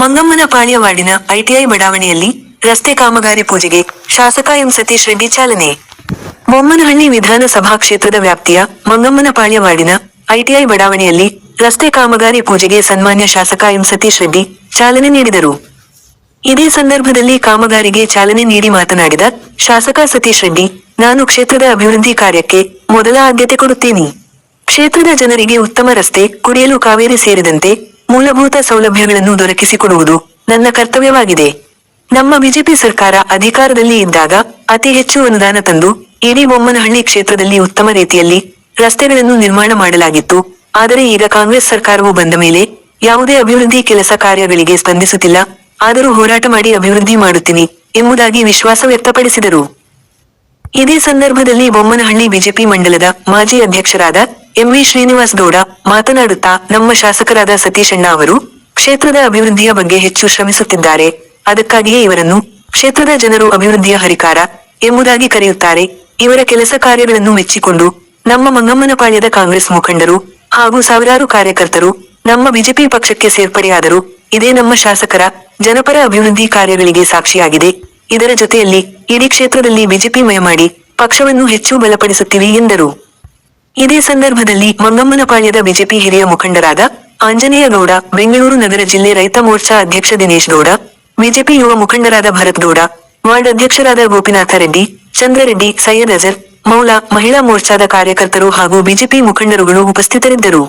ಮಂಗಮ್ಮನ ಪಾಳ್ಯವಾಡಿನ ITI ಬಡಾವಣೆಯಲ್ಲಿ ರಸ್ತೆ ಕಾಮಗಾರಿ ಪೂಜೆಗೆ ಶಾಸಕ ಎಂ ಸತೀಶ್ ರೆಡ್ಡಿ ಚಾಲನೆ. ಬೊಮ್ಮನಹಳ್ಳಿ ವಿಧಾನಸಭಾ ಕ್ಷೇತ್ರದ ವ್ಯಾಪ್ತಿಯ ಮಂಗಮ್ಮನ ಪಾಳ್ಯವಾಡಿನ ಐಟಿಐ ಬಡಾವಣೆಯಲ್ಲಿ ರಸ್ತೆ ಕಾಮಗಾರಿ ಪೂಜೆಗೆ ಸನ್ಮಾನ್ಯ ಶಾಸಕ ಎಂ ಸತೀಶ್ ರೆಡ್ಡಿ ಚಾಲನೆ ನೀಡಿದರು. ಇದೇ ಸಂದರ್ಭದಲ್ಲಿ ಕಾಮಗಾರಿಗೆ ಚಾಲನೆ ನೀಡಿ ಮಾತನಾಡಿದ ಶಾಸಕ ಸತೀಶ್ ರೆಡ್ಡಿ, ನಾನು ಕ್ಷೇತ್ರದ ಅಭಿವೃದ್ಧಿ ಕಾರ್ಯಕ್ಕೆ ಮೊದಲ ಆದ್ಯತೆ ಕೊಡುತ್ತೇನೆ. ಕ್ಷೇತ್ರದ ಜನರಿಗೆ ಉತ್ತಮ ರಸ್ತೆ ಕುಡಿಯಲು ಕಾವೇರಿ ಸೇರಿದಂತೆ ಮೂಲಭೂತ ಸೌಲಭ್ಯಗಳನ್ನು ದೊರಕಿಸಿಕೊಡುವುದು ನನ್ನ ಕರ್ತವ್ಯವಾಗಿದೆ. ನಮ್ಮ ಬಿಜೆಪಿ ಸರ್ಕಾರ ಅಧಿಕಾರದಲ್ಲಿ ಇದ್ದಾಗ ಅತಿ ಹೆಚ್ಚು ಅನುದಾನ ತಂದು ಇಡೀ ಬೊಮ್ಮನಹಳ್ಳಿ ಕ್ಷೇತ್ರದಲ್ಲಿ ಉತ್ತಮ ರೀತಿಯಲ್ಲಿ ರಸ್ತೆಗಳನ್ನು ನಿರ್ಮಾಣ ಮಾಡಲಾಗಿತ್ತು. ಆದರೆ ಈಗ ಕಾಂಗ್ರೆಸ್ ಸರ್ಕಾರವು ಬಂದ ಮೇಲೆ ಯಾವುದೇ ಅಭಿವೃದ್ಧಿ ಕೆಲಸ ಕಾರ್ಯಗಳಿಗೆ ಸ್ಪಂದಿಸುತ್ತಿಲ್ಲ. ಆದರೂ ಹೋರಾಟ ಮಾಡಿ ಅಭಿವೃದ್ಧಿ ಮಾಡುತ್ತೀನಿ ಎಂಬುದಾಗಿ ವಿಶ್ವಾಸ ವ್ಯಕ್ತಪಡಿಸಿದರು. ಇದೇ ಸಂದರ್ಭದಲ್ಲಿ ಬೊಮ್ಮನಹಳ್ಳಿ ಬಿಜೆಪಿ ಮಂಡಲದ ಮಾಜಿ ಅಧ್ಯಕ್ಷರಾದ ಎಂವಿ ಶ್ರೀನಿವಾಸ್ ಗೌಡ ಮಾತನಾಡುತ್ತಾ ನಮ್ಮ ಶಾಸಕರಾದ ಸತೀಶಣ್ಣ ಅವರು ಕ್ಷೇತ್ರದ ಅಭಿವೃದ್ಧಿಯ ಬಗ್ಗೆ ಹೆಚ್ಚು ಶ್ರಮಿಸುತ್ತಿದ್ದಾರೆ. ಅದಕ್ಕಾಗಿಯೇ ಇವರನ್ನು ಕ್ಷೇತ್ರದ ಜನರು ಅಭಿವೃದ್ಧಿಯ ಹರಿಕಾರ ಎಂಬುದಾಗಿ ಕರೆಯುತ್ತಾರೆ. ಇವರ ಕೆಲಸ ಕಾರ್ಯಗಳನ್ನು ಮೆಚ್ಚಿಕೊಂಡು ನಮ್ಮ ಮಂಗಮ್ಮನಪಾಳ್ಯದ ಕಾಂಗ್ರೆಸ್ ಮುಖಂಡರು ಹಾಗೂ ಸಾವಿರಾರು ಕಾರ್ಯಕರ್ತರು ನಮ್ಮ ಬಿಜೆಪಿ ಪಕ್ಷಕ್ಕೆ ಸೇರ್ಪಡೆಯಾದರು. ಇದೇ ನಮ್ಮ ಶಾಸಕರ ಜನಪರ ಅಭಿವೃದ್ಧಿ ಕಾರ್ಯಗಳಿಗೆ ಸಾಕ್ಷಿಯಾಗಿದೆ. ಇದರ ಜೊತೆಯಲ್ಲಿ ಇಡೀ ಕ್ಷೇತ್ರದಲ್ಲಿ ಬಿಜೆಪಿ ಮಯ ಮಾಡಿ ಪಕ್ಷವನ್ನು ಹೆಚ್ಚು ಬಲಪಡಿಸುತ್ತಿವೆ ಎಂದರು. ಇದೇ ಸಂದರ್ಭದಲ್ಲಿ ಮಂಗಮ್ಮನ ಪಾಳ್ಯದ ಬಿಜೆಪಿ ಹಿರಿಯ ಮುಖಂಡರಾದ ಆಂಜನೇಯ ಗೌಡ, ಬೆಂಗಳೂರು ನಗರ ಜಿಲ್ಲೆ ರೈತ ಮೋರ್ಚಾ ಅಧ್ಯಕ್ಷ ದಿನೇಶ್ ಗೌಡ, ಬಿಜೆಪಿ ಯುವ ಮುಖಂಡರಾದ ಭರತ್ ಗೌಡ, ವಾರ್ಡ್ ಅಧ್ಯಕ್ಷರಾದ ಗೋಪಿನಾಥ ರೆಡ್ಡಿ ಚಂದ್ರರೆಡ್ಡಿ ಸೈಯದ್ ಅಜರ್ ಮೌಲಾ, ಮಹಿಳಾ ಮೋರ್ಚಾದ ಕಾರ್ಯಕರ್ತರು ಹಾಗೂ ಬಿಜೆಪಿ ಮುಖಂಡರುಗಳು ಉಪಸ್ಥಿತರಿದ್ದರು.